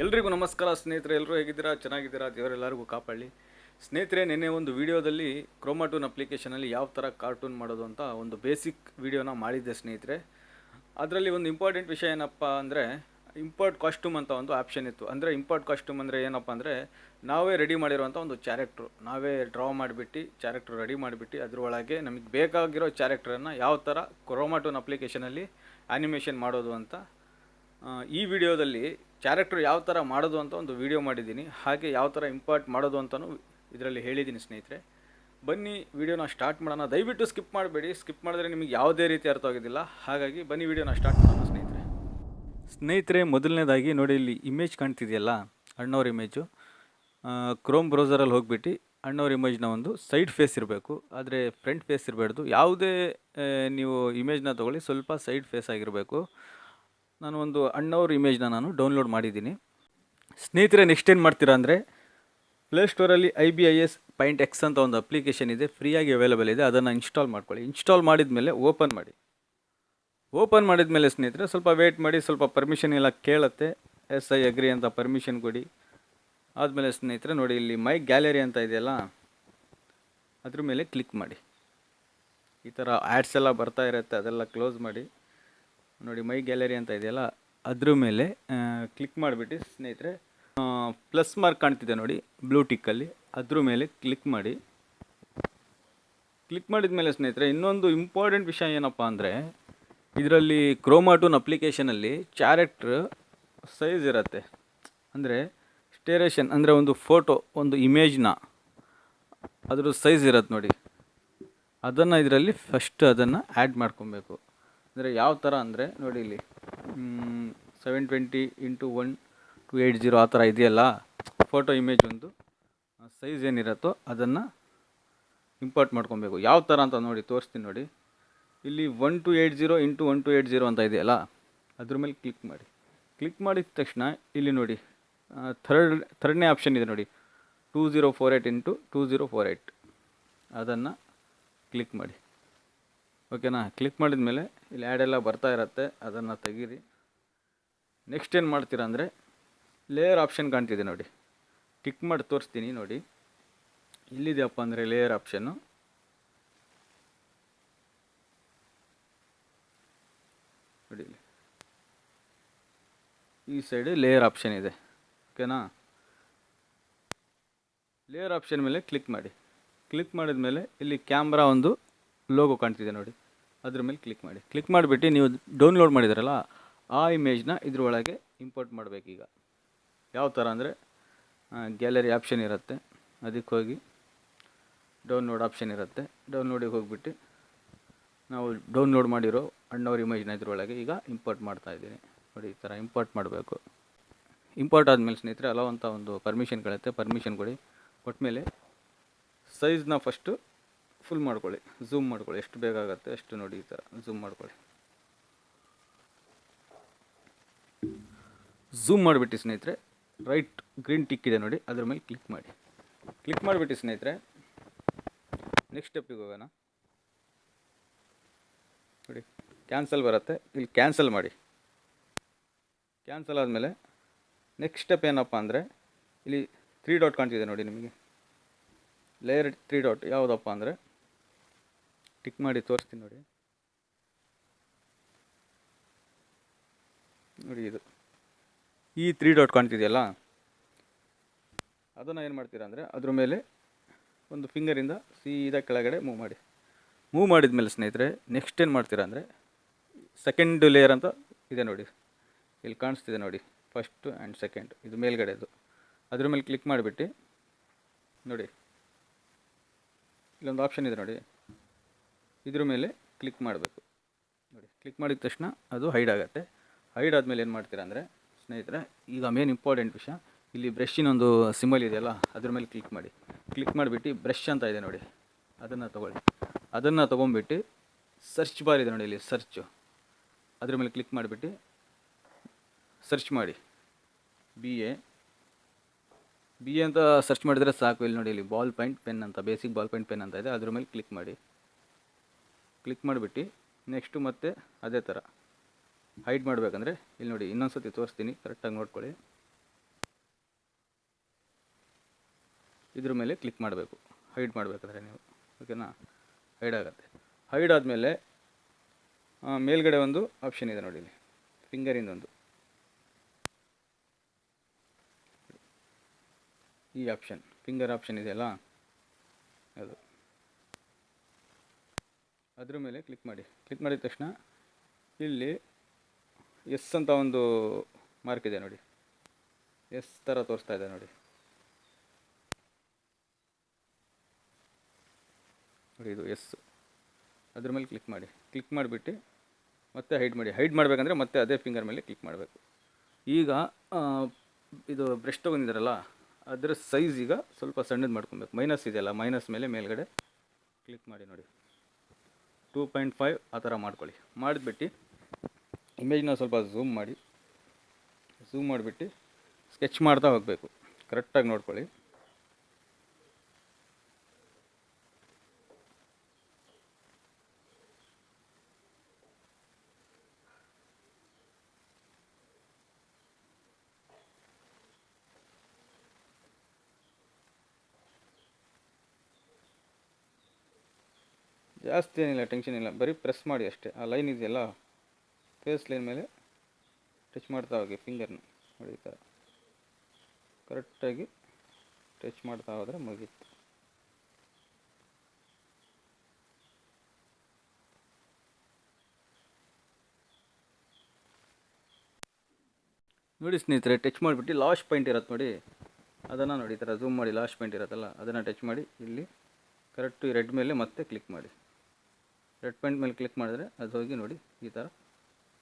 ಎಲ್ರಿಗೂ ನಮಸ್ಕಾರ ಸ್ನೇಹಿತರೆ ಎಲ್ಲರೂ ಹೇಗಿದ್ದೀರಾ? ಚೆನ್ನಾಗಿದ್ದೀರಾ? ದೇವರೆಲ್ಲರಿಗೂ ಕಾಪಾಡಲಿ. ಸ್ನೇಹಿತರೆ, ನಿನ್ನೆ ಒಂದು ವಿಡಿಯೋದಲ್ಲಿ ಕ್ರೋಮಾಟೂನ್ ಅಪ್ಲಿಕೇಶನಲ್ಲಿ ಯಾವ ಥರ ಕಾರ್ಟೂನ್ ಮಾಡೋದು ಅಂತ ಒಂದು ಬೇಸಿಕ್ ವಿಡಿಯೋನ ಮಾಡಿದ್ದೆ ಸ್ನೇಹಿತರೆ. ಅದರಲ್ಲಿ ಒಂದು ಇಂಪಾರ್ಟೆಂಟ್ ವಿಷಯ ಏನಪ್ಪ ಅಂದರೆ, ಇಂಪೋರ್ಟ್ ಕಾಸ್ಟ್ಯೂಮ್ ಅಂತ ಒಂದು ಆಪ್ಷನ್ ಇತ್ತು. ಅಂದರೆ ಇಂಪೋರ್ಟ್ ಕಾಸ್ಟ್ಯೂಮ್ ಅಂದರೆ ಏನಪ್ಪ ಅಂದರೆ, ನಾವೇ ರೆಡಿ ಮಾಡಿರುವಂಥ ಒಂದು ಕ್ಯಾರೆಕ್ಟ್ರು. ನಾವೇ ಡ್ರಾ ಮಾಡಿಬಿಟ್ಟು ಚಾರೆಕ್ಟ್ರು ರೆಡಿ ಮಾಡಿಬಿಟ್ಟು, ಅದರೊಳಗೆ ನಮಗೆ ಬೇಕಾಗಿರೋ ಕ್ಯಾರೆಕ್ಟ್ರನ್ನು ಯಾವ ಥರ ಕ್ರೋಮಾಟೂನ್ ಅಪ್ಲಿಕೇಶನಲ್ಲಿ ಆ್ಯನಿಮೇಷನ್ ಮಾಡೋದು ಅಂತ ಈ ವಿಡಿಯೋದಲ್ಲಿ ಕ್ಯಾರೆಕ್ಟರ್ ಯಾವ ಥರ ಮಾಡೋದು ಅಂತ ಒಂದು ವಿಡಿಯೋ ಮಾಡಿದ್ದೀನಿ. ಹಾಗೆ ಯಾವ ಥರ ಇಂಪಾರ್ಟ್ ಮಾಡೋದು ಅಂತಲೂ ಇದರಲ್ಲಿ ಹೇಳಿದ್ದೀನಿ ಸ್ನೇಹಿತರೆ. ಬನ್ನಿ ವಿಡಿಯೋನ ಸ್ಟಾರ್ಟ್ ಮಾಡೋಣ. ದಯವಿಟ್ಟು ಸ್ಕಿಪ್ ಮಾಡಬೇಡಿ. ಸ್ಕಿಪ್ ಮಾಡಿದ್ರೆ ನಿಮಗೆ ಯಾವುದೇ ರೀತಿ ಅರ್ಥ ಆಗೋದಿಲ್ಲ. ಹಾಗಾಗಿ ಬನ್ನಿ ವಿಡಿಯೋನ ಸ್ಟಾರ್ಟ್ ಮಾಡೋಣ ಸ್ನೇಹಿತರೆ. ಸ್ನೇಹಿತರೆ, ಮೊದಲನೇದಾಗಿ ನೋಡಿ, ಇಲ್ಲಿ ಇಮೇಜ್ ಕಾಣ್ತಿದೆಯಲ್ಲ? ಅಣ್ಣವ್ರ ಇಮೇಜು ಕ್ರೋಮ್ ಬ್ರೌಸರಲ್ಲಿ ಹೋಗಿಬಿಟ್ಟು ಅಣ್ಣವ್ರ ಇಮೇಜ್ನ ಒಂದು ಸೈಡ್ ಫೇಸ್ ಇರಬೇಕು. ಆದರೆ ಫ್ರಂಟ್ ಫೇಸ್ ಇರಬಾರ್ದು. ಯಾವುದೇ ನೀವು ಇಮೇಜ್ನ ತೊಗೊಳ್ಳಿ. ಸ್ವಲ್ಪ ಸೈಡ್ ಫೇಸ್ ಆಗಿರಬೇಕು. ನಾನು ಒಂದು ಅಣ್ಣವ್ರ ಇಮೇಜ್ನ ನಾನು ಡೌನ್ಲೋಡ್ ಮಾಡಿದ್ದೀನಿ. ಸ್ನೇಹಿತರೆ ನೆಕ್ಸ್ಟ್ ಏನು ಮಾಡ್ತೀರಾ ಅಂದರೆ ಪ್ಲೇಸ್ಟೋರಲ್ಲಿ I B I S point X ಅಂತ ಒಂದು ಅಪ್ಲಿಕೇಶನ್ ಇದೆ, ಫ್ರೀಯಾಗಿ ಅವೈಲೇಬಲ್ ಇದೆ. ಅದನ್ನು ಇನ್ಸ್ಟಾಲ್ ಮಾಡ್ಕೊಳ್ಳಿ. ಇನ್ಸ್ಟಾಲ್ ಮಾಡಿದ ಮೇಲೆ ಓಪನ್ ಮಾಡಿ. ಓಪನ್ ಮಾಡಿದ ಮೇಲೆ ಸ್ನೇಹಿತರೆ, ಸ್ವಲ್ಪ ವೇಟ್ ಮಾಡಿ, ಸ್ವಲ್ಪ ಪರ್ಮಿಷನ್ ಎಲ್ಲ ಕೇಳುತ್ತೆ. ಎಸ್ ಐ ಅಗ್ರಿ ಅಂತ ಪರ್ಮಿಷನ್ ಕೊಡಿ. ಆದಮೇಲೆ ಸ್ನೇಹಿತರೆ, ನೋಡಿ ಇಲ್ಲಿ ಮೈ ಗ್ಯಾಲರಿ ಅಂತ ಇದೆಯಲ್ಲ, ಅದ್ರ ಮೇಲೆ ಕ್ಲಿಕ್ ಮಾಡಿ. ಈ ಥರ ಆ್ಯಡ್ಸ್ ಎಲ್ಲ ಬರ್ತಾ ಇರುತ್ತೆ, ಅದೆಲ್ಲ ಕ್ಲೋಸ್ ಮಾಡಿ. ನೋಡಿ, ಮೈ ಗ್ಯಾಲರಿ ಅಂತ ಇದೆಯಲ್ಲ, ಅದ್ರ ಮೇಲೆ ಕ್ಲಿಕ್ ಮಾಡಿಬಿಟ್ಟು ಸ್ನೇಹಿತರೆ ಪ್ಲಸ್ ಮಾರ್ಕ್ ಕಾಣ್ತಿದೆ ನೋಡಿ ಬ್ಲೂ ಟಿಕ್ಕಲ್ಲಿ ಅದ್ರ ಮೇಲೆ ಕ್ಲಿಕ್ ಮಾಡಿ. ಕ್ಲಿಕ್ ಮಾಡಿದ ಮೇಲೆ ಸ್ನೇಹಿತರೆ, ಇನ್ನೊಂದು ಇಂಪಾರ್ಟೆಂಟ್ ವಿಷಯ ಏನಪ್ಪ ಅಂದರೆ, ಇದರಲ್ಲಿ ಕ್ರೋಮಾಟೂನ್ ಅಪ್ಲಿಕೇಶನಲ್ಲಿ ಕ್ಯಾರೆಕ್ಟ್ರ್ ಸೈಜ್ ಇರುತ್ತೆ. ಅಂದರೆ ಸ್ಟೇರೇಷನ್ ಅಂದರೆ ಒಂದು ಫೋಟೋ ಒಂದು ಇಮೇಜ್ನ ಅದ್ರ ಸೈಜ್ ಇರತ್ತೆ ನೋಡಿ. ಅದನ್ನು ಇದರಲ್ಲಿ ಫಸ್ಟ್ ಅದನ್ನು ಆ್ಯಡ್ ಮಾಡ್ಕೊಬೇಕು. ಅಂದರೆ ಯಾವ ಥರ ಅಂದರೆ ನೋಡಿ ಇಲ್ಲಿ seven twenty into one two eight zero ಆ ಥರ ಇದೆಯಲ್ಲ ಫೋಟೋ ಇಮೇಜ್ ಒಂದು ಸೈಜ್ ಏನಿರುತ್ತೋ ಅದನ್ನು ಇಂಪೋರ್ಟ್ ಮಾಡ್ಕೊಬೇಕು. ಯಾವ ಥರ ಅಂತ ನೋಡಿ, ತೋರಿಸ್ತೀನಿ ನೋಡಿ. ಇಲ್ಲಿ one two eight zero into one two eight zero ಅಂತ ಇದೆಯಲ್ಲ, ಅದ್ರ ಮೇಲೆ ಕ್ಲಿಕ್ ಮಾಡಿ. ಕ್ಲಿಕ್ ಮಾಡಿದ ತಕ್ಷಣ ಇಲ್ಲಿ ನೋಡಿ ಥರ್ಡ್ ಥರ್ಡ್ನೇ ಆಪ್ಷನ್ ಇದೆ ನೋಡಿ. Two zero four eight into two zero four eight ಅದನ್ನು ಕ್ಲಿಕ್ ಮಾಡಿ. ಓಕೆನಾ? ಕ್ಲಿಕ್ ಮಾಡಿದ ಮೇಲೆ ಇಲ್ಲಿ ಆ್ಯಡೆಲ್ಲ ಬರ್ತಾ ಇರತ್ತೆ, ಅದನ್ನು ತೆಗೀರಿ. ನೆಕ್ಸ್ಟ್ ಏನು ಮಾಡ್ತೀರಾ ಅಂದರೆ ಲೇಯರ್ ಆಪ್ಷನ್ ಕಾಣ್ತಿದೆ ನೋಡಿ. ಟಿಕ್ ಮಾಡಿ ತೋರಿಸ್ತೀನಿ ನೋಡಿ. ಇಲ್ಲಿದೆಯಪ್ಪ ಅಂದರೆ ಲೇಯರ್ ಆಪ್ಷನ್ನು ನೋಡಿ ಈ ಸೈಡ್ ಲೇಯರ್ ಆಪ್ಷನ್ ಇದೆ. ಓಕೆನಾ? ಲೇಯರ್ ಆಪ್ಷನ್ ಮೇಲೆ ಕ್ಲಿಕ್ ಮಾಡಿ. ಕ್ಲಿಕ್ ಮಾಡಿದ ಮೇಲೆ ಇಲ್ಲಿ ಕ್ಯಾಮ್ರಾ ಒಂದು ಲೋಗೋ ಕಾಣ್ತಿದೆ ನೋಡಿ. ಅದ್ರ ಮೇಲೆ ಕ್ಲಿಕ್ ಮಾಡಿ. ಕ್ಲಿಕ್ ಮಾಡಿಬಿಟ್ಟು ನೀವು ಡೌನ್ಲೋಡ್ ಮಾಡಿದ್ರಲ್ಲ, ಆ ಇಮೇಜ್ನ ಇದ್ರೊಳಗೆ ಇಂಪೋರ್ಟ್ ಮಾಡಬೇಕೀಗ. ಯಾವ ಥರ ಅಂದರೆ ಗ್ಯಾಲರಿ ಆಪ್ಷನ್ ಇರುತ್ತೆ. ಅದಕ್ಕೆ ಹೋಗಿ ಡೌನ್ಲೋಡ್ ಆಪ್ಷನ್ ಇರುತ್ತೆ. ಡೌನ್ಲೋಡಿಗೆ ಹೋಗ್ಬಿಟ್ಟು ನಾವು ಡೌನ್ಲೋಡ್ ಮಾಡಿರೋ ಅಣ್ಣವ್ರ ಇಮೇಜ್ನ ಇದ್ರೊಳಗೆ ಈಗ ಇಂಪೋರ್ಟ್ ಮಾಡ್ತಾ ಇದ್ದೀನಿ. ನೋಡಿ, ಈ ಥರ ಇಂಪೋರ್ಟ್ ಮಾಡಬೇಕು. ಇಂಪೋರ್ಟ್ ಆದಮೇಲೆ ಸ್ನೇಹಿತರೆ ಅಂತ ಒಂದು ಪರ್ಮಿಷನ್ ಕೇಳುತ್ತೆ ಪರ್ಮಿಷನ್ ಕೊಡಿ. ಕೊಟ್ಟಮೇಲೆ ಸೈಜ್ನ ಫಸ್ಟು ಫುಲ್ ಮಾಡ್ಕೊಳ್ಳಿ. ಝೂಮ್ ಮಾಡ್ಕೊಳ್ಳಿ. ಎಷ್ಟು ಬೇಕಾಗುತ್ತೆ ಅಷ್ಟು ನೋಡಿ ಈ ಥರ. ಝೂಮ್ ಮಾಡ್ಕೊಳ್ಳಿ. ಝೂಮ್ ಮಾಡಿಬಿಟ್ಟು ಸ್ನೇಹಿತರೆ ರೈಟ್ ಗ್ರೀನ್ ಟಿಕ್ ಇದೆ ನೋಡಿ. ಅದ್ರ ಮೇಲೆ ಕ್ಲಿಕ್ ಮಾಡಿ. ಕ್ಲಿಕ್ ಮಾಡಿಬಿಟ್ಟು ಸ್ನೇಹಿತರೆ ನೆಕ್ಸ್ಟ್ ಸ್ಟೆಪ್ಪಿಗೆ ಹೋಗೋಣ. ನೋಡಿ ಕ್ಯಾನ್ಸಲ್ ಬರುತ್ತೆ. ಇಲ್ಲಿ ಕ್ಯಾನ್ಸಲ್ ಮಾಡಿ. ಕ್ಯಾನ್ಸಲ್ ಆದಮೇಲೆ ನೆಕ್ಸ್ಟ್ ಸ್ಟೆಪ್ ಏನಪ್ಪ ಅಂದರೆ, ಇಲ್ಲಿ ತ್ರೀ ಡಾಟ್ ಕಾಣ್ತಿದೆ ನೋಡಿ ನಿಮಗೆ. ಲೇಯರ್ ತ್ರೀ ಡಾಟ್ ಯಾವುದಪ್ಪ ಅಂದರೆ ಟಿಕ್ ಮಾಡಿ ತೋರಿಸ್ತೀನಿ ನೋಡಿ. ನೋಡಿ ಇದು. ಈ ತ್ರೀ ಡಾಟ್ ಕಾಣ್ತಿದೆಯಲ್ಲ? ಅದನ್ನು ಏನು ಮಾಡ್ತೀರಾ ಅಂದರೆ ಅದ್ರ ಮೇಲೆ ಒಂದು ಫಿಂಗರಿಂದ ಸೀದಾ ಕೆಳಗಡೆ ಮೂವ್ ಮಾಡಿ. ಮೂವ್ ಮಾಡಿದ ಮೇಲೆ ಸ್ನೇಹಿತರೆ ನೆಕ್ಸ್ಟ್ ಏನು ಮಾಡ್ತೀರಾ ಅಂದರೆ ಸೆಕೆಂಡ್ ಲೇಯರ್ ಅಂತ ಇದೆ ನೋಡಿ. ಇಲ್ಲಿ ಕಾಣಿಸ್ತಿದೆ ನೋಡಿ ಫಸ್ಟು ಆ್ಯಂಡ್ ಸೆಕೆಂಡ್ ಇದು ಮೇಲ್ಗಡೆದು ಅದ್ರ ಮೇಲೆ ಕ್ಲಿಕ್ ಮಾಡಿಬಿಟ್ಟು ನೋಡಿ. ಇಲ್ಲೊಂದು ಆಪ್ಷನ್ ಇದೆ ನೋಡಿ. ಇದ್ರ ಮೇಲೆ ಕ್ಲಿಕ್ ಮಾಡಬೇಕು. ನೋಡಿ ಕ್ಲಿಕ್ ಮಾಡಿದ ತಕ್ಷಣ ಅದು ಹೈಡ್ ಆಗುತ್ತೆ. ಹೈಡ್ ಆದಮೇಲೆ ಏನು ಮಾಡ್ತೀರಾ ಅಂದರೆ, ಸ್ನೇಹಿತರೆ, ಈಗ ಮೇನ್ ಇಂಪಾರ್ಟೆಂಟ್ ವಿಷಯ, ಇಲ್ಲಿ ಬ್ರಷ್ಷಿನೊಂದು ಸಿಂಬಲ್ ಇದೆಯಲ್ಲ, ಅದ್ರ ಮೇಲೆ ಕ್ಲಿಕ್ ಮಾಡಿ. ಕ್ಲಿಕ್ ಮಾಡಿಬಿಟ್ಟು ಬ್ರಷ್ ಅಂತ ಇದೆ ನೋಡಿ, ಅದನ್ನು ತೊಗೊಳ್ಳಿ. ಅದನ್ನು ತೊಗೊಂಬಿಟ್ಟು ಸರ್ಚ್ ಬಾರ್ ಇದೆ ನೋಡಿ ಇಲ್ಲಿ ಸರ್ಚು ಅದ್ರ ಮೇಲೆ ಕ್ಲಿಕ್ ಮಾಡಿಬಿಟ್ಟು ಸರ್ಚ್ ಮಾಡಿ. ಬಿ ಎ ಬಿ ಎ ಅಂತ ಸರ್ಚ್ ಮಾಡಿದರೆ ಸಾಕು. ಇಲ್ಲಿ ನೋಡಿ, ಇಲ್ಲಿ ಬಾಲ್ ಪಾಯಿಂಟ್ ಪೆನ್ ಅಂತ ಬೇಸಿಕ್ ಬಾಲ್ ಪಾಯಿಂಟ್ ಪೆನ್ ಅಂತ ಇದೆ, ಅದ್ರ ಮೇಲೆ ಕ್ಲಿಕ್ ಮಾಡಿ. ಕ್ಲಿಕ್ ಮಾಡಿಬಿಟ್ಟು ನೆಕ್ಸ್ಟು ಮತ್ತೆ ಅದೇ ಥರ ಹೈಡ್ ಮಾಡಬೇಕಂದ್ರೆ ಇಲ್ಲಿ ನೋಡಿ ಇನ್ನೊಂದು ಸತಿ ತೋರಿಸ್ತೀನಿ ಕರೆಕ್ಟಾಗಿ ನೋಡ್ಕೊಳ್ಳಿ. ಇದ್ರ ಮೇಲೆ ಕ್ಲಿಕ್ ಮಾಡಬೇಕು. ಹೈಡ್ ಮಾಡಬೇಕಂದ್ರೆ ನೀವು ಓಕೆನಾ ಹೈಡ್ ಆಗುತ್ತೆ. ಹೈಡ್ ಆದಮೇಲೆ ಮೇಲ್ಗಡೆ ಒಂದು ಆಪ್ಷನ್ ಇದೆ ನೋಡಿ ಇಲ್ಲಿ. ಫಿಂಗರಿಂದ ಒಂದು. ಈ ಆಪ್ಷನ್ ಫಿಂಗರ್ ಆಪ್ಷನ್ ಇದೆಯಲ್ಲ? ಅದ್ರ ಮೇಲೆ ಕ್ಲಿಕ್ ಮಾಡಿ. ಕ್ಲಿಕ್ ಮಾಡಿದ ತಕ್ಷಣ ಇಲ್ಲಿ ಎಸ್ ಅಂತ ಒಂದು ಮಾರ್ಕ್ ಇದೆ ನೋಡಿ. ಎಸ್ ಥರ ತೋರಿಸ್ತಾ ಇದೆ ನೋಡಿ. ನೋಡಿ ಇದು ಎಸ್ ಅದ್ರ ಮೇಲೆ ಕ್ಲಿಕ್ ಮಾಡಿ. ಕ್ಲಿಕ್ ಮಾಡಿಬಿಟ್ಟು ಮತ್ತೆ ಹೈಡ್ ಮಾಡಿ. ಹೈಡ್ ಮಾಡಬೇಕಂದ್ರೆ ಮತ್ತೆ ಅದೇ ಫಿಂಗರ್ ಮೇಲೆ ಕ್ಲಿಕ್ ಮಾಡಬೇಕು. ಈಗ ಇದು ಬ್ರಷ್ ತೊಗೊಂಡಿದ್ದಾರಲ್ಲ ಅದರ ಸೈಜ್ ಈಗ ಸ್ವಲ್ಪ ಸಣ್ಣದು ಮಾಡ್ಕೊಬೇಕು. ಮೈನಸ್ ಇದೆಯಲ್ಲ ಮೈನಸ್ ಮೇಲೆ ಮೇಲ್ಗಡೆ ಕ್ಲಿಕ್ ಮಾಡಿ ನೋಡಿ. ಟೂ ಪಾಯಿಂಟ್ ಫೈವ್ ಆ ಥರ ಮಾಡ್ಕೊಳ್ಳಿ. ಮಾಡಿಬಿಟ್ಟು ಇಮೇಜ್ನ ಸ್ವಲ್ಪ ಝೂಮ್ ಮಾಡಿ ಝೂಮ್ ಮಾಡಿಬಿಟ್ಟು ಸ್ಕೆಚ್ ಮಾಡ್ತಾ ಹೋಗಬೇಕು. ಕರೆಕ್ಟಾಗಿ ನೋಡ್ಕೊಳ್ಳಿ. ಜಾಸ್ತಿ ಏನಿಲ್ಲ ಟೆನ್ಷನ್ ಇಲ್ಲ. ಬರೀ ಪ್ರೆಸ್ ಮಾಡಿ ಅಷ್ಟೇ. ಆ ಲೈನ್ ಇದೆಯಲ್ಲ ಫೇಸ್ ಲೈನ್ ಮೇಲೆ ಟಚ್ ಮಾಡ್ತಾ ಹೋಗಿ ಫಿಂಗರ್ನ ನೋಡಿ ಈ ಥರ ಕರೆಕ್ಟಾಗಿ ಟಚ್ ಮಾಡ್ತಾ ಹೋದರೆ ಮುಗೀತು. ನೋಡಿ ಸ್ನೇಹಿತರೆ ಟಚ್ ಮಾಡಿಬಿಟ್ಟು ಲಾಸ್ಟ್ ಪಾಯಿಂಟ್ ಇರತ್ತೆ ನೋಡಿ. ಅದನ್ನು ನೋಡಿ ಈ ಥರ ಝೂಮ್ ಮಾಡಿ ಲಾಸ್ಟ್ ಪಾಯಿಂಟ್ ಇರುತ್ತಲ್ಲ, ಅದನ್ನು ಟಚ್ ಮಾಡಿ, ಇಲ್ಲಿ ಕರೆಕ್ಟು ರೆಡ್ ಮೇಲೆ ಮತ್ತೆ ಕ್ಲಿಕ್ ಮಾಡಿ. ರೆಡ್ ಪಾಯಿಂಟ್ ಮೇಲೆ ಕ್ಲಿಕ್ ಮಾಡಿದ್ರೆ ಅದು ಹೋಗಿ ನೋಡಿ, ಈ ಥರ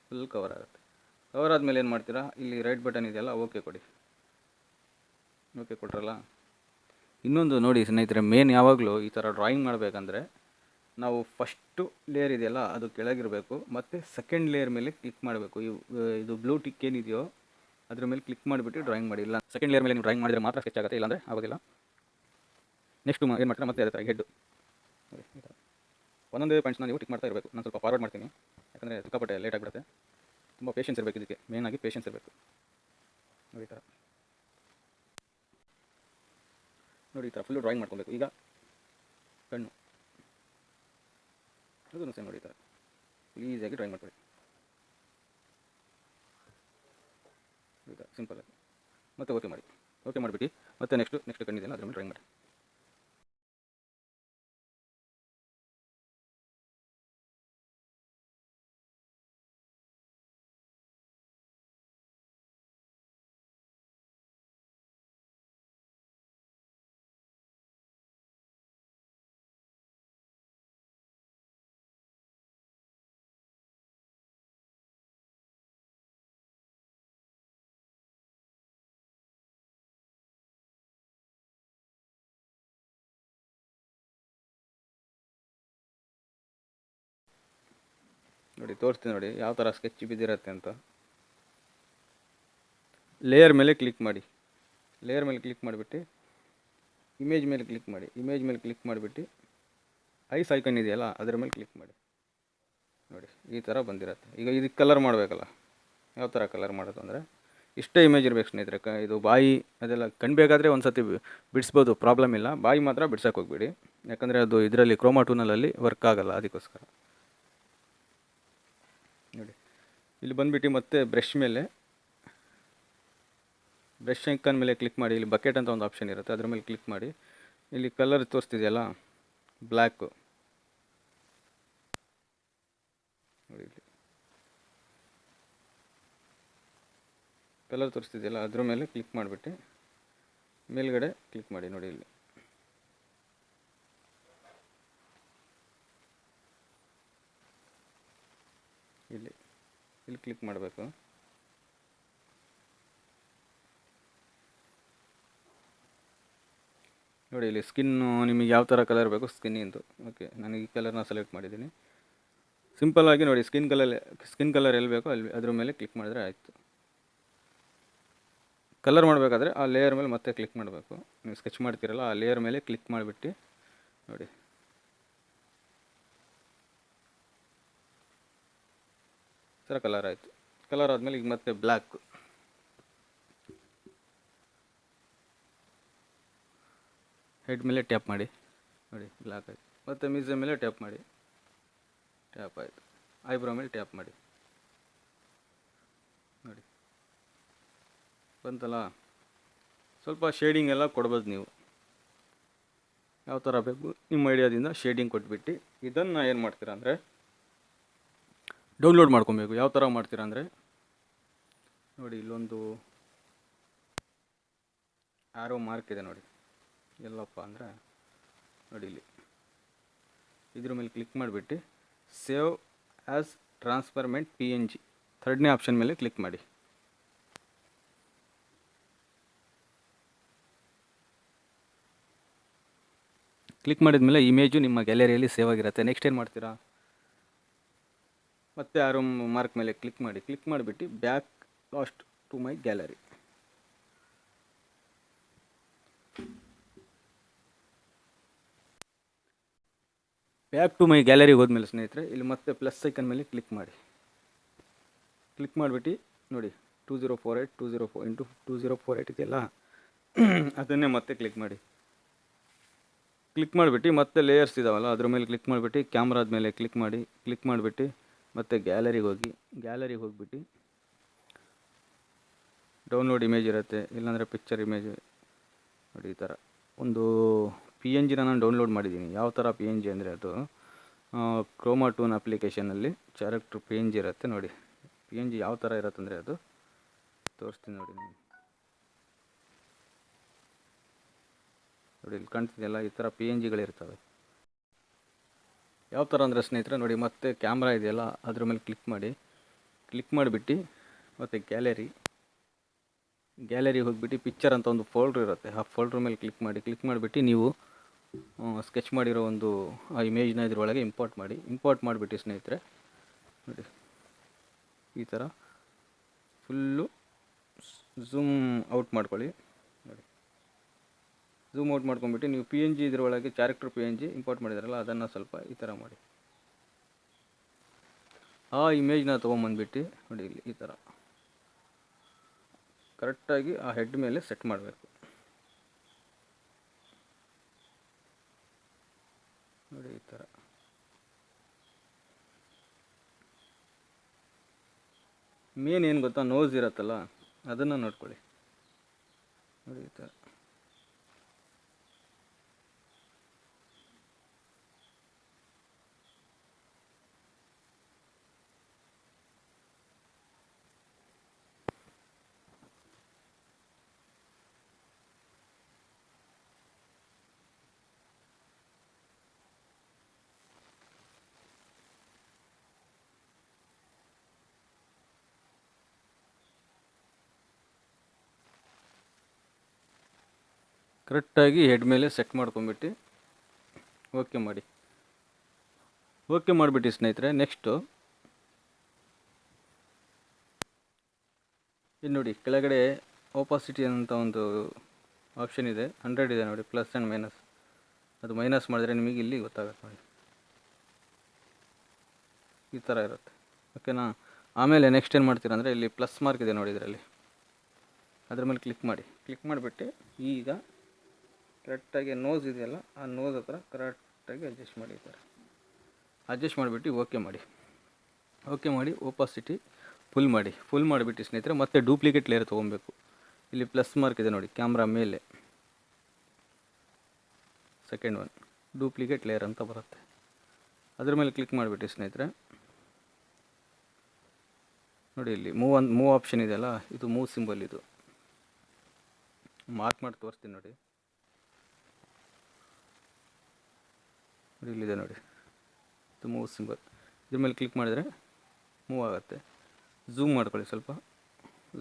ಫುಲ್ ಕವರ್ ಆಗುತ್ತೆ. ಕವರ್ ಆದಮೇಲೆ ಏನು ಮಾಡ್ತೀರಾ? ಇಲ್ಲಿ ರೈಟ್ ಬಟನ್ ಇದೆಯಲ್ಲ ಓಕೆ ಕೊಡಿ. ಓಕೆ ಕೊಟ್ರಲ್ಲ? ಇನ್ನೊಂದು ನೋಡಿ ಸ್ನೇಹಿತರೆ ಮೇನ್ ಯಾವಾಗಲೂ ಈ ಥರ ಡ್ರಾಯಿಂಗ್ ಮಾಡಬೇಕಂದ್ರೆ ನಾವು ಫಸ್ಟು ಲೇಯರ್ ಇದೆಯಲ್ಲ, ಅದು ಕೆಳಗಿರಬೇಕು, ಮತ್ತು ಸೆಕೆಂಡ್ ಲೇಯರ್ ಮೇಲೆ ಕ್ಲಿಕ್ ಮಾಡಬೇಕು. ಇದು ಬ್ಲೂ ಟಿಕ್ ಏನಿದೆಯೋ, ಅದ್ರ ಮೇಲೆ ಕ್ಲಿಕ್ ಮಾಡಿಬಿಟ್ಟು ಡ್ರಾಯಿಂಗ್ ಮಾಡಿ. ಇಲ್ಲ ಸೆಕೆಂಡ್ ಲೇಯರ್ ಮೇಲೆ ನೀವು ಡ್ರಾಯಿಂಗ್ ಮಾಡಿದರೆ ಮಾತ್ರ ಸ್ಕೆಚ್ ಆಗುತ್ತೆ, ಇಲ್ಲಾಂದರೆ ಆಗೋದಿಲ್ಲ. ನೆಕ್ಸ್ಟ್ ಏನು ಮಾಡ್ತಾರೆ? ಮತ್ತೆ ಅದೇ ಥರ ಹೆಡ್ ಒಂದೊಂದೇ ಪಾಯಿಂಟ್ಸ್ನ ನೀವು ಟಿಕ್ ಮಾಡ್ತಾ ಇರಬೇಕು. ನಾನು ಸ್ವಲ್ಪ ಫಾರ್ವರ್ಡ್ ಮಾಡ್ತೀನಿ. ಯಾಕಂದರೆ ಸಿಕ್ಕಾಪಟ್ಟೆ ಲೇಟ್ ಆಗಿಬಿಡುತ್ತೆ. ತುಂಬ ಪೇಷನ್ಸ್ ಇರಬೇಕು ಇದಕ್ಕೆ. ಮೇನ್ ಆಗಿ ಪೇಷನ್ಸ್ ಇರಬೇಕು. ನೋಡಿ ಈ ಥರ ನೋಡಿ ಈ ಥರ ಫುಲ್ಲು ಡ್ರಾಯಿಂಗ್ ಮಾಡ್ಕೊಬೇಕು. ಈಗ ಕಣ್ಣು. ಅದನ್ನು ಸೇಮ್ ನೋಡಿ ಈ ಥರ ಈಸಿಯಾಗಿ ಡ್ರಾಯಿಂಗ್ ಮಾಡ್ಕೊಳ್ಳಿ ಸಿಂಪಲ್ ಆಗಿ. ಮತ್ತೆ ಓಕೆ ಮಾಡಿ. ಓಕೆ ಮಾಡಿಬಿಟ್ಟು. ಮತ್ತೆ ನೆಕ್ಸ್ಟು ನೆಕ್ಸ್ಟ್ ಕಣ್ಣಿದೆಯಲ್ಲ, ಅದ್ರ ಮೇಲೆ ಡ್ರಾಯಿಂಗ್ ಮಾಡಿ. ನೋಡಿ, ತೋರಿಸ್ತೀನಿ ನೋಡಿ, ಯಾವ ಥರ ಸ್ಕೆಚ್ ಬಿದ್ದಿರತ್ತೆ ಅಂತ. ಲೇಯರ್ ಮೇಲೆ ಕ್ಲಿಕ್ ಮಾಡಿ. ಲೇಯರ್ ಮೇಲೆ ಕ್ಲಿಕ್ ಮಾಡಿಬಿಟ್ಟು ಇಮೇಜ್ ಮೇಲೆ ಕ್ಲಿಕ್ ಮಾಡಿ. ಇಮೇಜ್ ಮೇಲೆ ಕ್ಲಿಕ್ ಮಾಡಿಬಿಟ್ಟು ಐಸ್ ಐಕನ್ ಇದೆಯಲ್ಲ, ಅದರ ಮೇಲೆ ಕ್ಲಿಕ್ ಮಾಡಿ. ನೋಡಿ, ಈ ಥರ ಬಂದಿರತ್ತೆ. ಈಗ ಇದಕ್ಕೆ ಕಲರ್ ಮಾಡಬೇಕಲ್ಲ, ಯಾವ ಥರ ಕಲರ್ ಮಾಡೋದು ಅಂದರೆ, ಇಷ್ಟೇ ಇಮೇಜ್ ಇರಬೇಕು ಸ್ನೇಹಿತರೆ. ಕ, ಇದು ಬಾಯಿ, ಅದೆಲ್ಲ ಕಣ್ಬೇಕಾದ್ರೆ ಒಂದು ಸತಿ ಬಿಡಿಸ್ಬೋದು ಪ್ರಾಬ್ಲಮ್ ಇಲ್ಲ. ಬಾಯಿ ಮಾತ್ರ ಬಿಡ್ಸೋಕೆ ಹೋಗ್ಬೇಡಿ. ಯಾಕಂದರೆ ಅದು ಇದರಲ್ಲಿ ಕ್ರೋಮಾ ಟೂನಲಲ್ಲಿ ವರ್ಕ್ ಆಗಲ್ಲ, ಅದಕ್ಕೋಸ್ಕರ ನೋಡಿ ಇಲ್ಲಿ ಬಂದುಬಿಟ್ಟು ಮತ್ತೆ ಬ್ರಷ್ ಮೇಲೆ ಬ್ರಷ್ ಐಕನ್ ಮೇಲೆ ಕ್ಲಿಕ್ ಮಾಡಿ, ಇಲ್ಲಿ ಬಕೆಟ್ ಅಂತ ಒಂದು ಆಪ್ಷನ್ ಇರುತ್ತೆ, ಅದ್ರ ಮೇಲೆ ಕ್ಲಿಕ್ ಮಾಡಿ. ಇಲ್ಲಿ ಕಲರ್ ತೋರಿಸ್ತಿದೆಯಲ್ಲ ಬ್ಲ್ಯಾಕು ನೋಡಿ ಇಲ್ಲಿ. ಕಲರ್ ತೋರಿಸ್ತಿದೆಯಲ್ಲ, ಅದ್ರ ಮೇಲೆ ಕ್ಲಿಕ್ ಮಾಡಿಬಿಟ್ಟು, ಮೇಲ್ಗಡೆ ಕ್ಲಿಕ್ ಮಾಡಿ ನೋಡಿ ಇಲ್ಲಿ ಇಲ್ಲಿ ಇಲ್ಲಿ ಕ್ಲಿಕ್ ಮಾಡಬೇಕು. ನೋಡಿ, ಇಲ್ಲಿ ಸ್ಕಿನ್ನು ನಿಮಗೆ ಯಾವ ಥರ ಕಲರ್ ಬೇಕು ಸ್ಕಿನ್ನಿಂದು ಓಕೆ ನಾನು ಈ ಕಲರ್ನ ಸೆಲೆಕ್ಟ್ ಮಾಡಿದ್ದೀನಿ. ಸಿಂಪಲ್ಲಾಗಿ ನೋಡಿ ಸ್ಕಿನ್ ಕಲರ್ ಸ್ಕಿನ್ ಕಲರ್ ಎಲ್ಲಿ ಬೇಕೋ ಅಲ್ಲಿ, ಅದ್ರ ಮೇಲೆ ಕ್ಲಿಕ್ ಮಾಡಿದ್ರೆ ಆಯಿತು. ಕಲರ್ ಮಾಡಬೇಕಾದ್ರೆ ಆ ಲೇಯರ್ ಮೇಲೆ ಮತ್ತೆ ಕ್ಲಿಕ್ ಮಾಡಬೇಕು. ನೀವು ಸ್ಕೆಚ್ ಮಾಡ್ತೀರಲ್ಲ, ಆ ಲೇಯರ್ ಮೇಲೆ ಕ್ಲಿಕ್ ಮಾಡಿಬಿಟ್ಟು ನೋಡಿ. ಥರ ಕಲರ್ ಆಯಿತು. ಕಲರ್ ಆದಮೇಲೆ ಈಗ ಮತ್ತೆ ಬ್ಲ್ಯಾಕ್ ಹೆಡ್ ಮೇಲೆ ಟ್ಯಾಪ್ ಮಾಡಿ. ನೋಡಿ ಬ್ಲ್ಯಾಕ್ ಆಯಿತು. ಮತ್ತು ಮೀಸೆ ಮೇಲೆ ಟ್ಯಾಪ್ ಮಾಡಿ. ಟ್ಯಾಪ್ ಆಯಿತು. ಐಬ್ರೋ ಮೇಲೆ ಟ್ಯಾಪ್ ಮಾಡಿ. ನೋಡಿ. ಬಂತಲ್ಲ? ಸ್ವಲ್ಪ ಶೇಡಿಂಗ್ ಎಲ್ಲ ಕೊಡ್ಬೋದು ನೀವು. ಯಾವ ಥರ ಬೇಕು? ನಿಮ್ಮ ಐಡಿಯಾದಿಂದ ಶೇಡಿಂಗ್ ಕೊಟ್ಬಿಟ್ಟು ಇದನ್ನು ಏನು ಮಾಡ್ತೀರಾ ಅಂದರೆ ಡೌನ್ಲೋಡ್ ಮಾಡ್ಕೊಬೇಕು. ಯಾವ ಥರ ಮಾಡ್ತೀರಾ ಅಂದರೆ? ನೋಡಿ, ಇಲ್ಲೊಂದು ಆರೋ ಮಾರ್ಕ್ ಇದೆ ನೋಡಿ. ಎಲ್ಲಪ್ಪ ಅಂದರೆ, ನೋಡಿ ಇಲ್ಲಿ. ಇದ್ರ ಮೇಲೆ ಕ್ಲಿಕ್ ಮಾಡಿಬಿಟ್ಟು save as transparent P N G ಥರ್ಡ್ನೇ option ಮೇಲೆ ಕ್ಲಿಕ್ ಮಾಡಿ. ಕ್ಲಿಕ್ ಮಾಡಿದ ಮೇಲೆ ಇಮೇಜು ನಿಮ್ಮ ಗ್ಯಾಲರಿಯಲ್ಲಿ ಸೇವ್ ಆಗಿರುತ್ತೆ. ನೆಕ್ಸ್ಟ್ ಏನು ಮಾಡ್ತೀರಾ? ಮತ್ತೆ ಆರೋ ಮಾರ್ಕ್ ಮೇಲೆ ಕ್ಲಿಕ್ ಮಾಡಿ ಕ್ಲಿಕ್ ಮಾಡಿಬಿಟ್ಟು back last to my gallery back to my ಗ್ಯಾಲರಿಗೆ ಹೋದ್ಮೇಲೆ ಸ್ನೇಹಿತರೆ, ಇಲ್ಲಿ ಮತ್ತೆ ಪ್ಲಸ್ ಐಕನ್ ಮೇಲೆ ಕ್ಲಿಕ್ ಮಾಡಿ. ಕ್ಲಿಕ್ ಮಾಡಿಬಿಟ್ಟು ನೋಡಿ two zero four eight two zero four into two zero four eight ಇದೆಯಲ್ಲ, ಅದನ್ನೇ ಮತ್ತೆ ಕ್ಲಿಕ್ ಮಾಡಿ. ಕ್ಲಿಕ್ ಮಾಡಿಬಿಟ್ಟು ಮತ್ತೆ ಲೇಯರ್ಸ್ ಇದಾವಲ್ಲ, ಅದ್ರ ಮೇಲೆ ಕ್ಲಿಕ್ ಮಾಡಿಬಿಟ್ಟು ಕ್ಯಾಮ್ರಾದ ಮೇಲೆ ಕ್ಲಿಕ್ ಮಾಡಿ ಕ್ಲಿಕ್ ಮಾಡಿಬಿಟ್ಟು ಮತ್ತೆ ಗ್ಯಾಲರಿಗೆ ಹೋಗಿ ಗ್ಯಾಲರಿಗೆ ಹೋಗಿಬಿಟ್ಟು ಡೌನ್ಲೋಡ್ ಇಮೇಜ್ ಇರುತ್ತೆ, ಇಲ್ಲಾಂದರೆ ಪಿಕ್ಚರ್ ಇಮೇಜ್ ನೋಡಿ ಈ ಥರ ಒಂದು ಪಿ ಎನ್ ಜಿನ ನಾನು ಡೌನ್ಲೋಡ್ ಮಾಡಿದ್ದೀನಿ. ಯಾವ ಥರ ಪಿ ಎನ್ ಜಿ ಅಂದರೆ ಅದು ಕ್ರೋಮಾ ಟೂನ್ ಅಪ್ಲಿಕೇಶನಲ್ಲಿ ಕ್ಯಾರೆಕ್ಟ್ರ್ ಪಿ ಎನ್ ಜಿ ಇರುತ್ತೆ ನೋಡಿ. ಪಿ ಎನ್ ಜಿ ಯಾವ ಥರ ಇರುತ್ತೆ ಅಂದರೆ ಅದು, ತೋರಿಸ್ತೀನಿ ನೋಡಿ ನಾನು ನೋಡಿ ಇಲ್ಲಿ ಕಾಣ್ತಿದೆಯಲ್ಲ, ಈ ಥರ ಪಿ ಎನ್ ಜಿಗಳಿರ್ತವೆ ಯಾವ ಥರ ಅಂದರೆ ಸ್ನೇಹಿತರೆ, ನೋಡಿ ಮತ್ತೆ ಕ್ಯಾಮ್ರಾ ಇದೆಯಲ್ಲ, ಅದ್ರ ಮೇಲೆ ಕ್ಲಿಕ್ ಮಾಡಿ. ಕ್ಲಿಕ್ ಮಾಡಿಬಿಟ್ಟು ಮತ್ತು ಗ್ಯಾಲರಿ ಗ್ಯಾಲರಿ ಹೋಗಿಬಿಟ್ಟು ಪಿಕ್ಚರ್ ಅಂತ ಒಂದು ಫೋಲ್ಡ್ರ್ ಇರುತ್ತೆ. ಆ ಫೋಲ್ಡ್ರ್ ಮೇಲೆ ಕ್ಲಿಕ್ ಮಾಡಿ, ಕ್ಲಿಕ್ ಮಾಡಿಬಿಟ್ಟು ನೀವು ಸ್ಕೆಚ್ ಮಾಡಿರೋ ಒಂದು, ಆ ಇಮೇಜ್ನ ಇದ್ರೊಳಗೆ ಇಂಪೋರ್ಟ್ ಮಾಡಿ. ಇಂಪೋರ್ಟ್ ಮಾಡಿಬಿಟ್ಟು ಸ್ನೇಹಿತರೆ, ನೋಡಿ. ಈ ಥರ. ಫುಲ್ಲು ಝೂಮ್ ಔಟ್ ಮಾಡ್ಕೊಳ್ಳಿ. ಝೂಮ್ ಔಟ್ ಮಾಡ್ಕೊಂಬಿಟ್ಟು ನೀವು ಪಿ ಎನ್ ಜಿ ಇದರೊಳಗೆ character P N G import ಮಾಡಿದಾರಲ್ಲ, ಅದನ್ನು ಸ್ವಲ್ಪ ಈ ಥರ ಮಾಡಿ. ಆ ಇಮೇಜ್ನ ತೊಗೊಂಬಂದ್ಬಿಟ್ಟು ನೋಡಿ ಇಲ್ಲಿ ಈ ಥರ ಕರೆಕ್ಟಾಗಿ ಆ ಹೆಡ್ ಮೇಲೆ ಸೆಟ್ ಮಾಡಬೇಕು. ನೋಡಿ ಈ ಥರ ಮೇನ್ ಏನು ಗೊತ್ತಾ? ನೋಸ್ ಇರತ್ತಲ್ಲ, ಅದನ್ನು ನೋಡ್ಕೊಳ್ಳಿ. ನೋಡಿ ಈ ಥರ ಕರೆಕ್ಟಾಗಿ ಹೆಡ್ ಮೇಲೆ ಸೆಟ್ ಮಾಡ್ಕೊಂಬಿಟ್ಟು ಓಕೆ ಮಾಡಿ. ಓಕೆ ಮಾಡಿಬಿಟ್ಟು ಸ್ನೇಹಿತರೆ ನೆಕ್ಸ್ಟು ಇದು ನೋಡಿ, ಕೆಳಗಡೆ ಓಪಾಸಿಟಿ ಅಂತ ಒಂದು ಆಪ್ಷನ್ ಇದೆ. ಹಂಡ್ರೆಡ್ ಇದೆ ನೋಡಿ ಪ್ಲಸ್ ಆ್ಯಂಡ್ ಮೈನಸ್ ಅದು ಮೈನಸ್ ಮಾಡಿದ್ರೆ ನಿಮಗೆ ಇಲ್ಲಿ ಗೊತ್ತಾಗುತ್ತೆ ನೋಡಿ. ಈ ಥರ ಇರುತ್ತೆ. ಓಕೆನಾ ಆಮೇಲೆ ನೆಕ್ಸ್ಟ್ ಏನು ಮಾಡ್ತೀರಾ ಅಂದರೆ ಇಲ್ಲಿ ಪ್ಲಸ್ ಮಾರ್ಕ್ ಇದೆ ನೋಡಿ ಇದರಲ್ಲಿ. ಅದ್ರ ಮೇಲೆ ಕ್ಲಿಕ್ ಮಾಡಿ. ಕ್ಲಿಕ್ ಮಾಡಿಬಿಟ್ಟು ಈಗ ಕರೆಕ್ಟಾಗಿ ನೋಸ್ ಇದೆಯಲ್ಲ, ಆ ನೋಸ್ ಹತ್ರ ಕರೆಕ್ಟಾಗಿ ಅಡ್ಜಸ್ಟ್ ಮಾಡಿ ಈ ಅಡ್ಜಸ್ಟ್ ಮಾಡಿಬಿಟ್ಟು ಓಕೆ ಮಾಡಿ. ಓಕೆ ಮಾಡಿ ಓಪಾಸಿಟಿ ಫುಲ್ ಮಾಡಿ. ಫುಲ್ ಮಾಡಿಬಿಟ್ಟು ಸ್ನೇಹಿತರೆ, ಮತ್ತೆ ಡೂಪ್ಲಿಕೇಟ್ ಲೇಯರ್ ತೊಗೊಬೇಕು ಇಲ್ಲಿ ಪ್ಲಸ್ ಮಾರ್ಕ್ ಇದೆ ನೋಡಿ ಕ್ಯಾಮ್ರಾ ಮೇಲೆ. ಸೆಕೆಂಡ್ ಒನ್ ಡೂಪ್ಲಿಕೇಟ್ ಲೇಯರ್ ಅಂತ ಬರುತ್ತೆ. ಅದ್ರ ಮೇಲೆ ಕ್ಲಿಕ್ ಮಾಡಿಬಿಟ್ಟು ಸ್ನೇಹಿತರೆ. ನೋಡಿ ಇಲ್ಲಿ ಮೂವ್ ಒಂದು ಮೂವ್ ಆಪ್ಷನ್ ಇದೆಯಲ್ಲ, ಇದು ಮೂವ್ ಸಿಂಬಲ್ ಇದು. ಮಾರ್ಕ್ ಮಾಡಿ ತೋರಿಸ್ತೀನಿ ನೋಡಿ. ಇಲ್ಲಿದೆ ನೋಡಿ. ಇದು ಮೂವ್ ಸಿಂಬಲ್ ಇದ್ರ ಮೇಲೆ ಕ್ಲಿಕ್ ಮಾಡಿದರೆ ಮೂವ್ ಆಗುತ್ತೆ. ಝೂಮ್ ಮಾಡ್ಕೊಳ್ಳಿ ಸ್ವಲ್ಪ.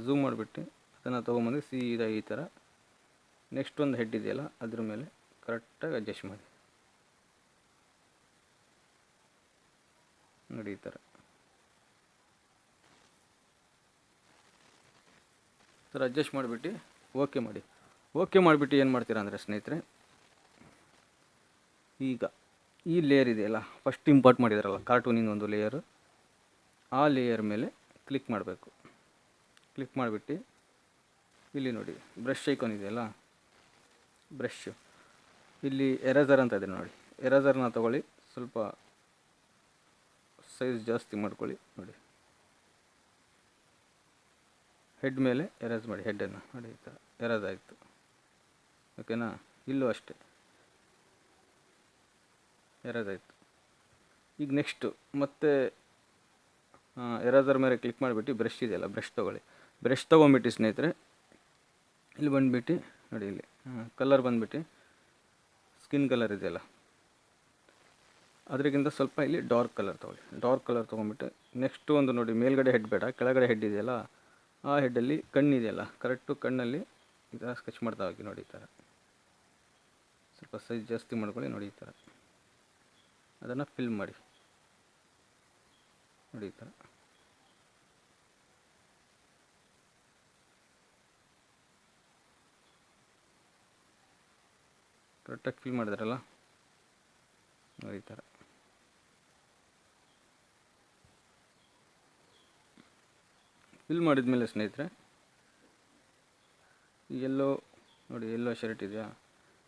ಝೂಮ್ ಮಾಡಿಬಿಟ್ಟು ಅದನ್ನು ತೊಗೊಂಬಂದು ಸೀದಾ ಈ ಥರ ನೆಕ್ಸ್ಟ್ ಒಂದು ಹೆಡ್ ಇದೆಯಲ್ಲ, ಅದ್ರ ಮೇಲೆ ಕರೆಕ್ಟಾಗಿ ಅಡ್ಜಸ್ಟ್ ಮಾಡಿ. ನೋಡಿ, ಈ ಥರ ಸರ್ ಅಡ್ಜಸ್ಟ್ ಮಾಡಿಬಿಟ್ಟು ಓಕೆ ಮಾಡಿ. ಓಕೆ ಮಾಡಿಬಿಟ್ಟು ಏನು ಮಾಡ್ತೀರಾ ಅಂದರೆ ಸ್ನೇಹಿತರೆ, ಈಗ ಈ ಲೇಯರ್ ಇದೆಯಲ್ಲ ಫಸ್ಟ್ ಇಂಪೋರ್ಟ್ ಮಾಡಿದಾರಲ್ಲ ಕಾರ್ಟೂನಿಂದ ಒಂದು ಲೇಯರು ಆ ಲೇಯರ್ ಮೇಲೆ ಕ್ಲಿಕ್ ಮಾಡಬೇಕು. ಕ್ಲಿಕ್ ಮಾಡಿಬಿಟ್ಟು ಇಲ್ಲಿ ನೋಡಿ ಬ್ರಷ್ ಐಕಾನ್ ಇದೆಯಲ್ಲ ಬ್ರಷ್ ಇಲ್ಲಿ ಎರೇಸರ್ ಅಂತ ಇದೆ ನೋಡಿ. ಎರೇಸರ್ನ ತಗೊಳ್ಳಿ, ಸ್ವಲ್ಪ ಸೈಜ್ ಜಾಸ್ತಿ ಮಾಡ್ಕೊಳ್ಳಿ, ನೋಡಿ. ಹೆಡ್ ಮೇಲೆ ಎರೇಸ್ ಮಾಡಿ ಹೆಡ್ಡನ್ನು ನೋಡಿ, ಈ ಥರ ಎರೇಸ್ ಆಯಿತು. ಓಕೆನಾ ಇಲ್ಲೂ ಅಷ್ಟೇ. ಎರೇಸ್ ಆಯಿತು ಈಗ ನೆಕ್ಸ್ಟು ಮತ್ತೆ ಎರದರ ಮೇಲೆ ಕ್ಲಿಕ್ ಮಾಡಿಬಿಟ್ಟು ಬ್ರಷ್ ಇದೆಯಲ್ಲ ಬ್ರಷ್ ತೊಗೊಳ್ಳಿ. ಬ್ರಷ್ ತೊಗೊಂಬಿಟ್ಟು ಸ್ನೇಹಿತರೆ, ಇಲ್ಲಿ ಬಂದುಬಿಟ್ಟು ನೋಡಿ ಇಲ್ಲಿ ಕಲರ್ ಬಂದುಬಿಟ್ಟು ಸ್ಕಿನ್ ಕಲರ್ ಇದೆಯಲ್ಲ. ಅದಕ್ಕಿಂತ ಸ್ವಲ್ಪ ಇಲ್ಲಿ ಡಾರ್ಕ್ ಕಲರ್ ತೊಗೊಳ್ಳಿ. ಡಾರ್ಕ್ ಕಲರ್ ತೊಗೊಂಬಿಟ್ಟು ನೆಕ್ಸ್ಟ್ ಒಂದು ನೋಡಿ, ಮೇಲ್ಗಡೆ ಹೆಡ್ ಬೇಡ, ಕೆಳಗಡೆ ಹೆಡ್ ಇದೆಯಲ್ಲ, ಆ ಹೆಡ್ಡಲ್ಲಿ ಕಣ್ಣಿದೆಯಲ್ಲ ಕರೆಕ್ಟು ಕಣ್ಣಲ್ಲಿ ಈ ಸ್ಕೆಚ್ ಮಾಡ್ತಾ ಹೋಗಿ ನೋಡಿ ಈ ಥರ ಸ್ವಲ್ಪ ಸೈಜ್ ಜಾಸ್ತಿ ಮಾಡ್ಕೊಳ್ಳಿ ನೋಡಿ ಈ ಥರ ಅದನ್ನು ಫಿಲ್ ಮಾಡಿ. ನೋಡಿ ಈ ಥರ. ಕರೆಕ್ಟಾಗಿ ಫಿಲ್ ಮಾಡಿದಾರಲ್ಲ? ನೋಡಿ ಈ ಥರ. ಫಿಲ್ ಮಾಡಿದ್ಮೇಲೆ ಸ್ನೇಹಿತರೆ ಎಲ್ಲೋ ನೋಡಿ ಎಲ್ಲೋ ಶರ್ಟ್ ಇದೆಯಾ?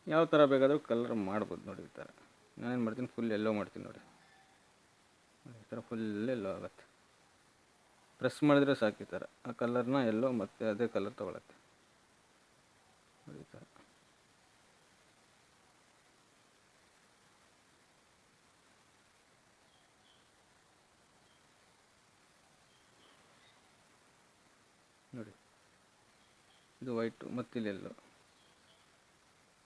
ಯಾವ ಥರ ಬೇಕಾದರೂ ಕಲರ್ ಮಾಡ್ಬೋದು ನೋಡಿ ಈ ಥರ. ನಾನೇನು ಮಾಡ್ತೀನಿ? ಫುಲ್ ಎಲ್ಲೋ ಮಾಡ್ತೀನಿ ನೋಡಿ, ಈ ಥರ ಫುಲ್ ಎಲ್ಲೋ ಆಗುತ್ತೆ. ಪ್ರೆಸ್ ಮಾಡಿದ್ರೆ ಸಾಕು ಈ ಥರ ಆ ಕಲರ್ನ ಎಲ್ಲೋ ಮತ್ತೆ ಅದೇ ಕಲರ್ ತೊಗೊಳತ್ತೆ. ಈ ಥರ ನೋಡಿ. ಇದು ವೈಟು ಮತ್ತಿಲ್ಲೆಲ್ಲೋ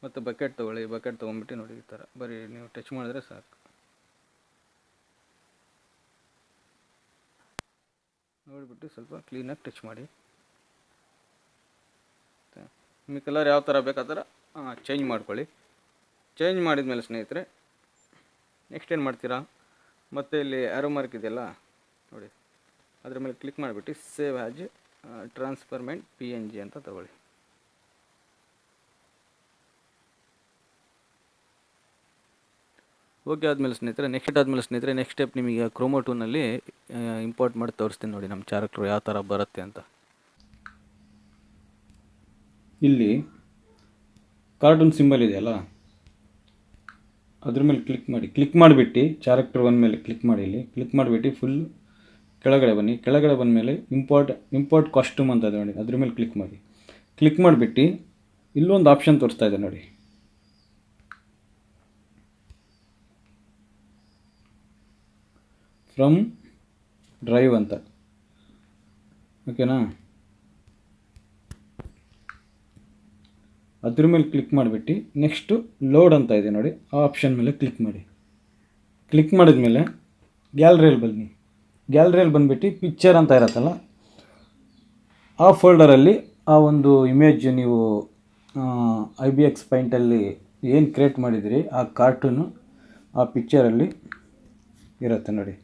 ಮತ್ತು ಬಕೆಟ್ ತೊಗೊಳ್ಳಿ, ಬಕೆಟ್ ತೊಗೊಂಬಿಟ್ಟು ನೋಡಿ ಈ ಥರ. ಬರೀ ನೀವು ಟಚ್ ಮಾಡಿದ್ರೆ ಸಾಕು. ನೋಡಿಬಿಟ್ಟು ಸ್ವಲ್ಪ ಕ್ಲೀನಾಗಿ ಟಚ್ ಮಾಡಿ. ನಿಮಗೆ ಕಲರ್ ಯಾವ ಥರ ಬೇಕು ಆ ಚೇಂಜ್ ಮಾಡ್ಕೊಳ್ಳಿ. ಚೇಂಜ್ ಮಾಡಿದ್ಮೇಲೆ ಸ್ನೇಹಿತರೆ ನೆಕ್ಸ್ಟ್ ಏನು ಮಾಡ್ತೀರಾ? ಮತ್ತೆ ಇಲ್ಲಿ ಆರೋ ಮಾರ್ಕ್ ಇದೆಯಲ್ಲ, ನೋಡಿ. ಅದ್ರ ಮೇಲೆ ಕ್ಲಿಕ್ ಮಾಡಿಬಿಟ್ಟು save as transparent P N G ಅಂತ ತಗೊಳ್ಳಿ. ಓಕೆ ಆದಮೇಲೆ ಸ್ನೇಹಿತರೆ ನೆಕ್ಸ್ಟ್ ಆದಮೇಲೆ ಸ್ನೇಹಿತರೆ ನೆಕ್ಸ್ಟ್ ಸ್ಟೆಪ್ ನಿಮಗೆ ಕ್ರೋಮೋ ಟೂನಲ್ಲಿ ಇಂಪೋರ್ಟ್ ಮಾಡಿ ತೋರಿಸ್ತೀನಿ ನೋಡಿ ನಮ್ಮ ಚಾರಕ್ಟ್ರು ಯಾವ ಥರ ಬರುತ್ತೆ ಅಂತ. ಇಲ್ಲಿ ಕಾರ್ಟೂನ್ ಸಿಂಬಲ್ ಇದೆಯಲ್ಲ ಅದ್ರ ಮೇಲೆ ಕ್ಲಿಕ್ ಮಾಡಿ ಕ್ಲಿಕ್ ಮಾಡಿಬಿಟ್ಟು ಚಾರಕ್ಟರ್ ಒನ್ ಮೇಲೆ ಕ್ಲಿಕ್ ಮಾಡಿ ಇಲ್ಲಿ. ಕ್ಲಿಕ್ ಮಾಡಿಬಿಟ್ಟು ಫುಲ್ ಕೆಳಗಡೆ ಬನ್ನಿ. ಕೆಳಗಡೆ ಬಂದ ಮೇಲೆ ಇಂಪೋರ್ಟ್ ಇಂಪೋರ್ಟ್ ಕಾಸ್ಟ್ಯೂಮ್ ಅಂತ ಇದೆ ನೋಡಿ, ಅದ್ರ ಮೇಲೆ ಕ್ಲಿಕ್ ಮಾಡಿ. ಕ್ಲಿಕ್ ಮಾಡಿಬಿಟ್ಟು ಇಲ್ಲೊಂದು ಆಪ್ಷನ್ ತೋರಿಸ್ತಾ ಇದೆ ನೋಡಿ. ಫ್ರಮ್ ಡ್ರೈವ್ ಅಂತ. ಓಕೆನಾ ಅದ್ರ ಮೇಲೆ ಕ್ಲಿಕ್ ಮಾಡಿಬಿಟ್ಟು ನೆಕ್ಸ್ಟು ಲೋಡ್ ಅಂತ ಇದೆ ನೋಡಿ, ಆ ಆಪ್ಷನ್ ಮೇಲೆ ಕ್ಲಿಕ್ ಮಾಡಿ. ಕ್ಲಿಕ್ ಮಾಡಿದ್ಮೇಲೆ ಗ್ಯಾಲರಿಯಲ್ಲಿ ಬನ್ನಿ. ಗ್ಯಾಲ್ರಿಯಲ್ಲಿ ಬಂದುಬಿಟ್ಟು ಪಿಕ್ಚರ್ ಅಂತ ಇರತ್ತಲ್ಲ, ಆ ಫೋಲ್ಡರಲ್ಲಿ ಆ ಒಂದು ಇಮೇಜ್ ನೀವು ಐ ಬಿ ಎಕ್ಸ್ ಪೈಂಟಲ್ಲಿ ಏನು ಕ್ರಿಯೇಟ್ ಮಾಡಿದಿರಿ, ಆ ಕಾರ್ಟೂನು ಆ ಪಿಕ್ಚರಲ್ಲಿ ಇರುತ್ತೆ ನೋಡಿ.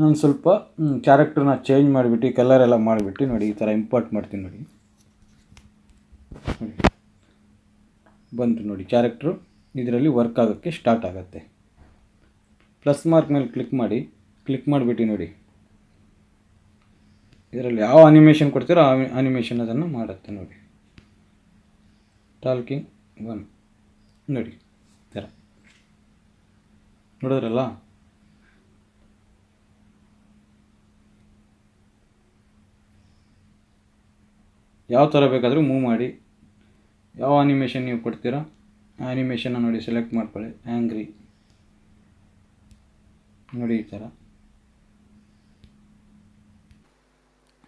ನಾನು ಸ್ವಲ್ಪ ಕ್ಯಾರೆಕ್ಟರ್ನ ಚೇಂಜ್ ಮಾಡಿಬಿಟ್ಟು ಕಲರ್ ಎಲ್ಲ ಮಾಡಿಬಿಟ್ಟು ನೋಡಿ, ಈ ಥರ ಇಂಪೋರ್ಟ್ ಮಾಡ್ತೀನಿ ನೋಡಿ. ಬಂತು ನೋಡಿ ಕ್ಯಾರೆಕ್ಟ್ರು ಇದರಲ್ಲಿ ವರ್ಕ್ ಆಗೋಕ್ಕೆ ಸ್ಟಾರ್ಟ್ ಆಗುತ್ತೆ. ಪ್ಲಸ್ ಮಾರ್ಕ್ ಮೇಲೆ ಕ್ಲಿಕ್ ಮಾಡಿ ಕ್ಲಿಕ್ ಮಾಡಿಬಿಟ್ಟು ನೋಡಿ. ಇದರಲ್ಲಿ ಯಾವ ಅನಿಮೇಷನ್ ಕೊಡ್ತೀರೋ ಆ ಅನಿಮೇಷನ್ ಅದನ್ನು ಮಾಡುತ್ತೆ ನೋಡಿ. ಟಾಲ್ಕಿಂಗ್ ಒನ್ ನೋಡಿ ಥರ ನೋಡಿದ್ರಲ್ಲ? ಯಾವ ಥರ ಬೇಕಾದರೂ ಮೂವ್ ಮಾಡಿ. ಯಾವ ಆ್ಯನಿಮೇಷನ್ ನೀವು ಕೊಡ್ತೀರಾ? ಆ್ಯನಿಮೇಷನ್ನ ನೋಡಿ ಸೆಲೆಕ್ಟ್ ಮಾಡ್ಕೊಳ್ಳಿ. ಆ್ಯಂಗ್ರಿ ನೋಡಿ ಈ ಥರ.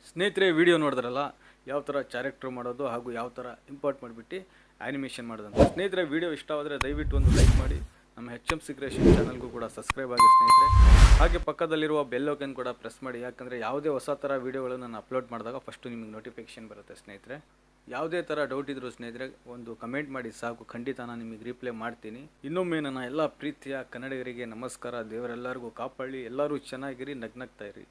ಸ್ನೇಹಿತರೆ ವಿಡಿಯೋ ನೋಡಿದ್ರಲ್ಲ? ಯಾವ ಥರ ಕ್ಯಾರೆಕ್ಟರ್ ಮಾಡೋದು ಹಾಗೂ ಯಾವ ಥರ ಇಂಪೋರ್ಟ್ ಮಾಡಿಬಿಟ್ಟು ಆ್ಯನಿಮೇಷನ್ ಮಾಡೋದಂತ ಸ್ನೇಹಿತರೆ ವಿಡಿಯೋ ಇಷ್ಟವಾದರೆ ದಯವಿಟ್ಟು ಒಂದು ಲೈಕ್ ಮಾಡಿ. ನಮ್ಮ ಹೆಚ್ ಎಂ ಸಿ ಕ್ರಿಯೇಷನ್ ಚಾನಲ್ಗೂ ಕೂಡ ಸಬ್ಸ್ಕ್ರೈಬ್ ಆಗಿ ಸ್ನೇಹಿತರೆ. ಹಾಗೆ ಪಕ್ಕದಲ್ಲಿರುವ ಬೆಲ್ ಐಕನ್ ಕೂಡ ಪ್ರೆಸ್ ಮಾಡಿ. ಯಾಕಂದರೆ ಯಾವುದೇ ಹೊಸ ಥರ ವೀಡಿಯೋಗಳನ್ನು ನಾನು ಅಪ್ಲೋಡ್ ಮಾಡಿದಾಗ ಫಸ್ಟು ನಿಮಗೆ ನೋಟಿಫಿಕೇಷನ್ ಬರುತ್ತೆ ಸ್ನೇಹಿತರೆ. ಯಾವುದೇ ಥರ ಡೌಟ್ ಇದ್ದರೂ ಸ್ನೇಹಿತರೆ, ಒಂದು ಕಮೆಂಟ್ ಮಾಡಿ ಸಾಕು. ಖಂಡಿತ ನಾನು ನಿಮಗೆ ರಿಪ್ಲೈ ಮಾಡ್ತೀನಿ. ಇನ್ನೊಮ್ಮೆ ನನ್ನ ಎಲ್ಲ ಪ್ರೀತಿಯ ಕನ್ನಡಿಗರಿಗೆ ನಮಸ್ಕಾರ. ದೇವರೆಲ್ಲರಿಗೂ ಕಾಪಾಡಿ. ಎಲ್ಲರೂ ಚೆನ್ನಾಗಿರಿ, ನಗ್ನಗ್ತಾ ಇರಿ.